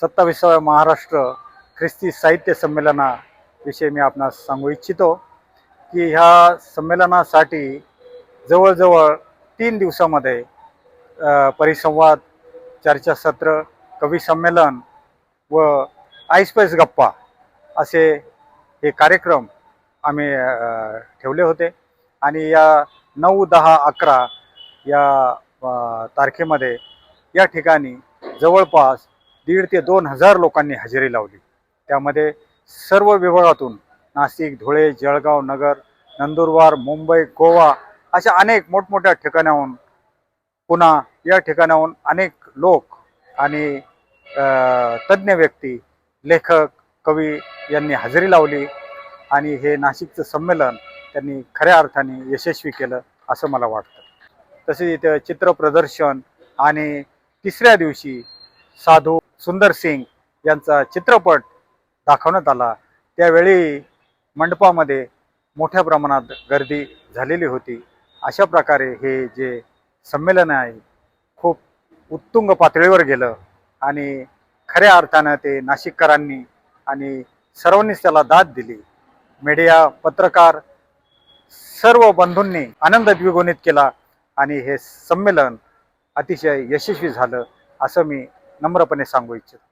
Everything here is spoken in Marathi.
सत्तावीसाव्या महाराष्ट्र ख्रिस्ती साहित्य संमेलनाविषयी मी आपणास सांगू इच्छितो की ह्या संमेलनासाठी जवळजवळ तीन दिवसामध्ये परिसंवाद चर्चासत्र कवी संमेलन व आईस्पेस गप्पा असे हे कार्यक्रम आम्ही ठेवले होते. आणि या नऊ दहा अकरा या तारखेमध्ये या ठिकाणी जवळपास दीड ते दोन हजार लोकांनी हजेरी लावली. त्यामध्ये सर्व विभागातून नाशिक धुळे जळगाव नगर नंदुरबार मुंबई गोवा अशा अनेक मोठमोठ्या ठिकाणाहून पुन्हा या ठिकाणाहून अनेक लोक आणि तज्ज्ञ व्यक्ती लेखक कवी यांनी हजेरी लावली आणि हे नाशिकचं संमेलन त्यांनी खऱ्या अर्थाने यशस्वी केलं असं मला वाटतं. तसेच इथं चित्र प्रदर्शन आणि तिसऱ्या दिवशी साधू सुंदर सिंग यांचा चित्रपट दाखवण्यात आला. त्यावेळी मंडपामध्ये मोठ्या प्रमाणात गर्दी झालेली होती. अशा प्रकारे हे जे संमेलन आहे खूप उत्तुंग पातळीवर गेलं आणि खऱ्या अर्थानं ते नाशिककरांनी आणि सर्वांनीच त्याला दाद दिली. मीडिया पत्रकार सर्व बंधूंनी आनंद द्विगुणित केला आणि हे संमेलन अतिशय यशस्वी झालं असं मी नम्रपणे सांगू इच्छितो.